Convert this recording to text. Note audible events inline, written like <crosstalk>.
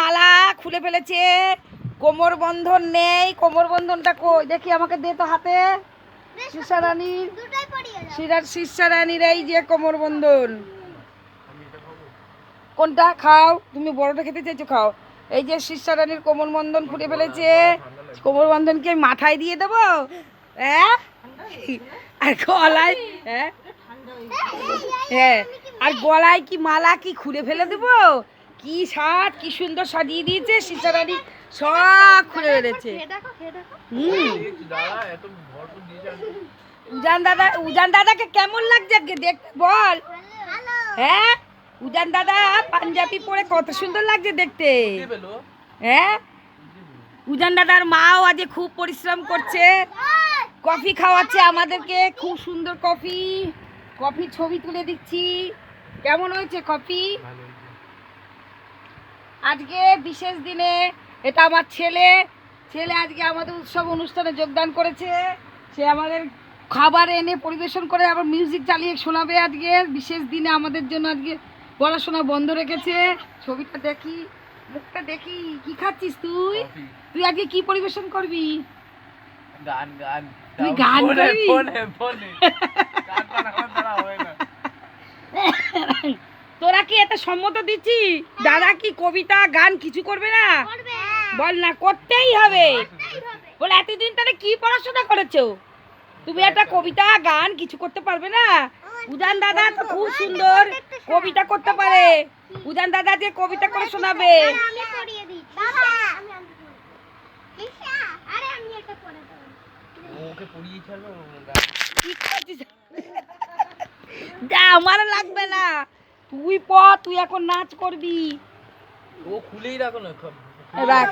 মালা খুলে ফেলেছে। কোমর বন্ধন নেই। কোমর বন্ধনটা কই? দেখি আমাকে দে তো হাতে। রানীর শিরার রানীর এই যে কোমর বন্ধন। কোনটা? খাও। তুমি বড়টা খেতে চাইছো খাও। এই যে রানীর কোমর বন্ধন খুলে ফেলেছে। কোমর বন্ধন কি আমি মাথায় দিয়ে দেবো? হ্যাঁ? আর গলায় হ্যাঁ? হ্যাঁ আর গলায় কি মালা কি খুলে ফেলে দেবো? কি শার্ট কি সুন্দর সাজিয়ে দিয়েছে শিশা রানী সব খুলে দেখো দেখো হুম। উজান দাদা উজান দাদাকে কেমন লাগছে আজকে দেখতে বল। হ্যাঁ? উজান দাদা পাঞ্জাবি পরে কত সুন্দর লাগছে দেখতে। হ্যাঁ? উজান দাদার মাও আজ খুব পরিশ্রম করছে। কফি খাওয়াচ্ছে আমাদেরকে খুব সুন্দর কফি। কফি ছবি তুলে দিচ্ছি। কেমন হয়েছে কফি? আজকে বিশেষ দিনে এটা আমার ছেলে। ছেলে আজকে আমাদের উৎসব অনুষ্ঠানে যোগদান করেছে। সে আমাদের খাবার এনে পরিবেশন করে আবার মিউজিক চালিয়ে শোনাবে আজকে। বিশেষ দিনে আমাদের জন্য আজকে পড়াশোনা বন্ধ রেখেছে। ছবিটা দেখি মুখটা দেখি। কি খাচ্ছিস তুই? তুই আজকে কি পরিবেশন করবি? গান গান। তুই গান ফোনে, <laughs> এটা সম্মত দিচ্ছি। দাদা কি কবিতা গান কিছু করবে না? বল না করতেই হবে। বলে এতদিন তাহলে কি পড়াশোনা করেছ? তুমি একটা কবিতা গান কিছু করতে পারবে না? উদান দাদা তো খুব সুন্দর কবিতা করতে পারে। উদান দাদা যে কবিতা করে শোনাবে। আমি পড়িয়ে দিচ্ছি বাবা আমি আনতে পারব। ঈশা, আরে আমি এটা পড়ে দেবো। ওকে পুড়িয়ে ছাড়বে কি করছিস? <laughs> যা আমার লাগবে না। তুই প তুই এখন নাচ করবি। ও খুলেই রাখো না রাখ।